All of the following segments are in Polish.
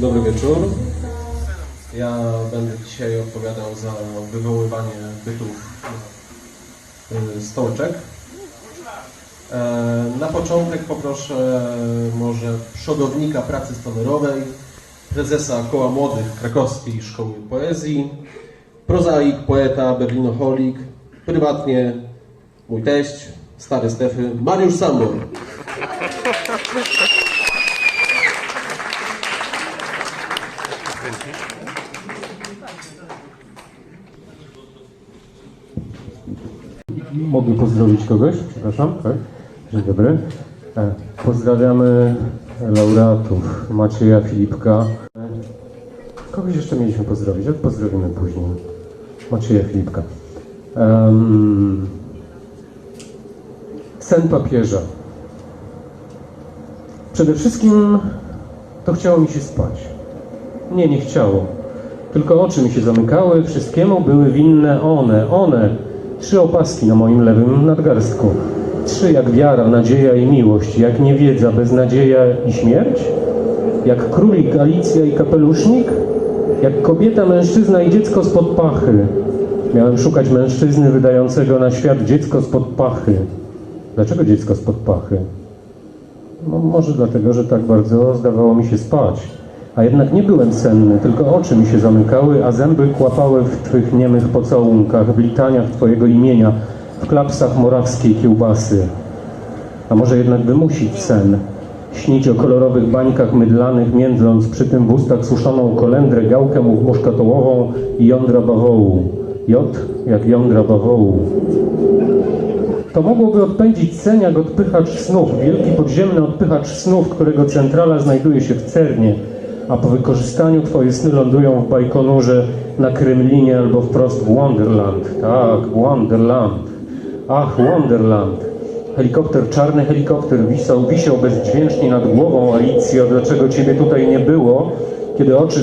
Dobry wieczór. Ja będę dzisiaj odpowiadał za wywoływanie bytów y, stołeczek. E, Na początek poproszę może przodownika pracy stonerowej, prezesa Koła Młodych Krakowskiej Szkoły Poezji, prozaik, poeta, berlinoholik, prywatnie mój teść, stary Stefy, Mariusz Sambor. Mogę pozdrowić kogoś? Przepraszam, tak? Dzień dobry. E, Pozdrawiamy laureatów Macieja Filipka. E, Kogoś jeszcze mieliśmy pozdrowić, ale pozdrowimy później. Macieja Filipka. Em, sen papieża. Przede wszystkim to chciało mi się spać. Nie, nie chciało. Tylko oczy mi się zamykały, wszystkiemu były winne one, one. Trzy opaski na moim lewym nadgarstku. Trzy jak wiara, nadzieja i miłość, jak niewiedza, beznadzieja i śmierć, jak królik, Alicja i kapelusznik, jak kobieta, mężczyzna i dziecko spod pachy. Miałem szukać mężczyzny wydającego na świat dziecko spod pachy. Dlaczego dziecko spod pachy? No, może dlatego, że tak bardzo zdawało mi się spać. A jednak nie byłem senny, tylko oczy mi się zamykały, a zęby kłapały w Twych niemych pocałunkach, w litaniach Twojego imienia, w klapsach morawskiej kiełbasy. A może jednak wymusić sen, śnić o kolorowych bańkach mydlanych, międląc przy tym w ustach suszoną kolendrę, gałkę muszkatołową i jądra bawołu. Jot jak jądra bawołu. To mogłoby odpędzić sen jak odpychacz snów, wielki podziemny odpychacz snów, którego centrala znajduje się w Cernie, a po wykorzystaniu Twoje sny lądują w Bajkonurze, na Kremlinie albo wprost w Wonderland. Tak, Wonderland. Ach, Wonderland. Helikopter, czarny helikopter wisał, wisiał bezdźwięcznie nad głową Alicjo. Dlaczego Ciebie tutaj nie było? Kiedy oczy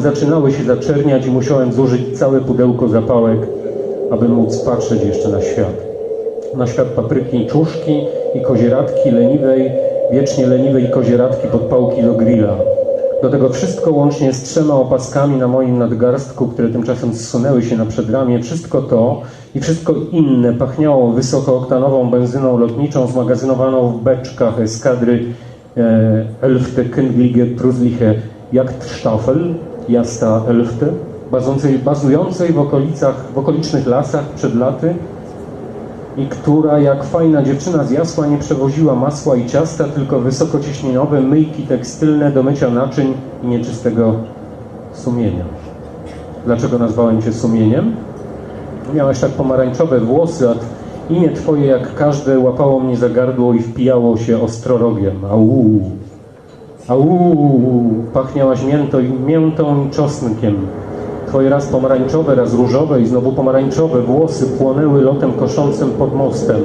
zaczynały, się zaczerniać i musiałem zużyć całe pudełko zapałek, aby móc patrzeć jeszcze na świat na świat papryki czuszki i kozieradki leniwej, wiecznie leniwej kozieradki pod pałki do grilla. Do tego wszystko łącznie z trzema opaskami na moim nadgarstku, które tymczasem zsunęły się na przedramię, wszystko to i wszystko inne pachniało wysokooktanową benzyną lotniczą zmagazynowaną w beczkach eskadry e, Elfte Königliche Trusliche Jagdstaffel, Jasta Elfte, bazującej, bazującej w okolicach, w okolicznych lasach przed laty, i która jak fajna dziewczyna z jasła nie przewoziła masła i ciasta, tylko wysokociśnieniowe myjki tekstylne do mycia naczyń i nieczystego sumienia. Dlaczego nazwałem Cię sumieniem? Miałeś tak pomarańczowe włosy, a imię Twoje jak każde łapało mnie za gardło i wpijało się ostrorogiem. Au, au, pachniałaś miętą, miętą i czosnkiem. Twoje raz pomarańczowe, raz różowe i znowu pomarańczowe włosy płonęły lotem koszącym pod mostem.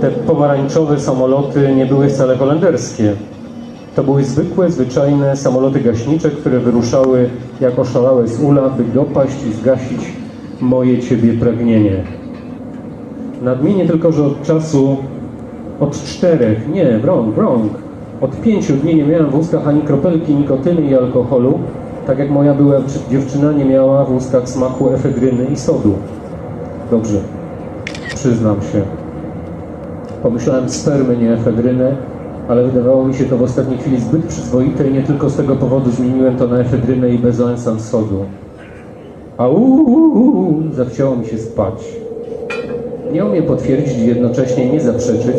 Te pomarańczowe samoloty nie były wcale holenderskie. To były zwykłe, zwyczajne samoloty gaśnicze, które wyruszały jak oszalałe z ula, by dopaść i zgasić moje Ciebie pragnienie. Nadmienię tylko, że od czasu, od czterech, nie, wrąg, wrąg, od pięciu dni nie miałem w ustach ani kropelki nikotyny i alkoholu, tak jak moja była dziewczyna nie miała w ustach smaku efedryny i sodu. Dobrze, przyznam się. Pomyślałem spermy, nie efedrynę, ale wydawało mi się to w ostatniej chwili zbyt przyzwoite i nie tylko z tego powodu zmieniłem to na efedrynę i bezoensan sodu. Au, zachciało mi się spać. Nie umiem potwierdzić i jednocześnie nie zaprzeczyć,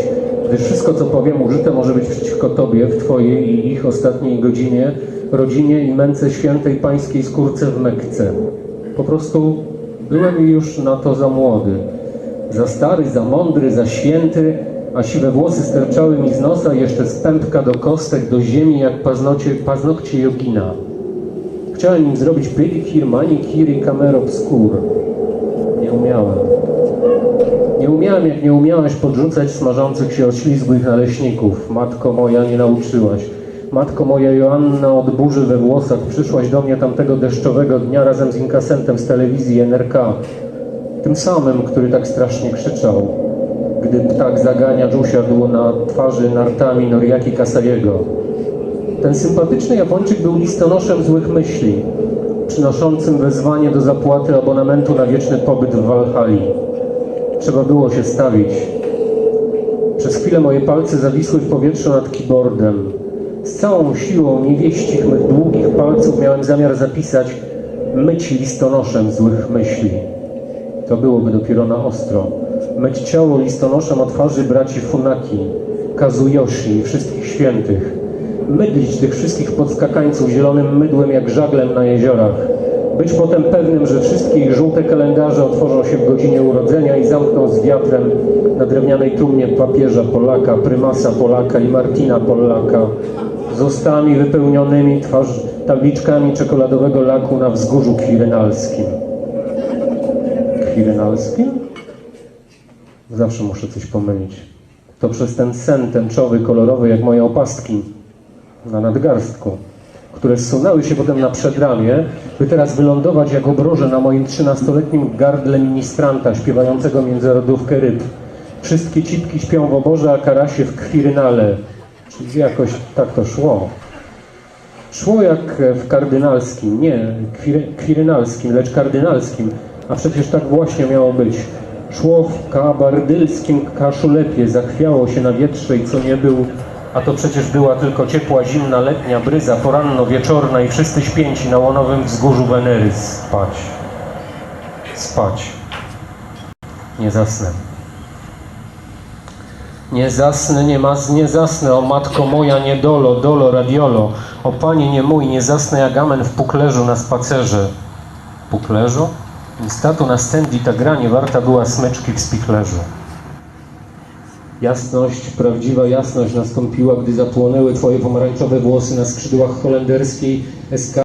gdyż wszystko, co powiem, użyte może być przeciwko Tobie w Twojej i ich ostatniej godzinie, rodzinie i męce świętej pańskiej skórce w Mekce. Po prostu byłem już na to za młody, za stary, za mądry, za święty, a siwe włosy sterczały mi z nosa jeszcze z pępka do kostek, do ziemi jak paznocie, paznokcie jogina. Chciałem im zrobić pedikir, manikir i kamer obscur. Nie umiałem. Nie umiałem, jak nie umiałaś podrzucać smażących się oślizgłych naleśników. Matko moja, nie nauczyłaś. Matko moja Joanna od burzy we włosach przyszłaś do mnie tamtego deszczowego dnia razem z inkasentem z telewizji NRK. Tym samym, który tak strasznie krzyczał, gdy ptak zaganiacz usiadł na twarzy nartami Noriaki Kasajego. Ten sympatyczny Japończyk był listonoszem złych myśli, przynoszącym wezwanie do zapłaty abonamentu na wieczny pobyt w Walhali. Trzeba było się stawić. Przez chwilę moje palce zawisły w powietrzu nad keyboardem. Całą siłą niewieścich mych długich palców miałem zamiar zapisać myć listonoszem złych myśli. To byłoby dopiero na ostro. Myć ciało listonoszem od twarzy braci Funaki, Kazuyoshi i wszystkich świętych. Mydlić tych wszystkich podskakańców zielonym mydłem jak żaglem na jeziorach. Być potem pewnym, że wszystkie ich żółte kalendarze otworzą się w godzinie urodzenia i zamkną z wiatrem na drewnianej trumnie papieża Polaka, prymasa Polaka i Martina Polaka z ustami wypełnionymi twarz tabliczkami czekoladowego laku na wzgórzu kwirynalskim. Kwirynalskim? Zawsze muszę coś pomylić. To przez ten sen tęczowy, kolorowy, jak moje opastki na nadgarstku, które zsunęły się potem na przedramię, by teraz wylądować jak obroże na moim trzynastoletnim gardle ministranta śpiewającego międzyrodówkę ryb. Wszystkie cipki śpią w oborze, a karasie w kwirynale. Czyli jakoś tak to szło. Szło jak w kardynalskim, nie kwir, kwirynalskim, lecz kardynalskim, a przecież tak właśnie miało być. Szło w kabardylskim kaszulepie, zachwiało się na wietrze i co nie był, a to przecież była tylko ciepła, zimna, letnia bryza, poranno-wieczorna i wszyscy śpięci na łonowym wzgórzu Wenery spać. Spać. Nie zasnę. Nie zasnę, nie mas, nie zasnę, o matko moja, nie dolo, dolo, radiolo. O panie nie mój, nie zasnę jak amen w puklerzu na spacerze. Puklerzu? Statu na Sandy ta gra nie warta była smyczki w spiklerzu. Jasność, prawdziwa jasność nastąpiła, gdy zapłonęły twoje pomarańczowe włosy na skrzydłach holenderskiej SK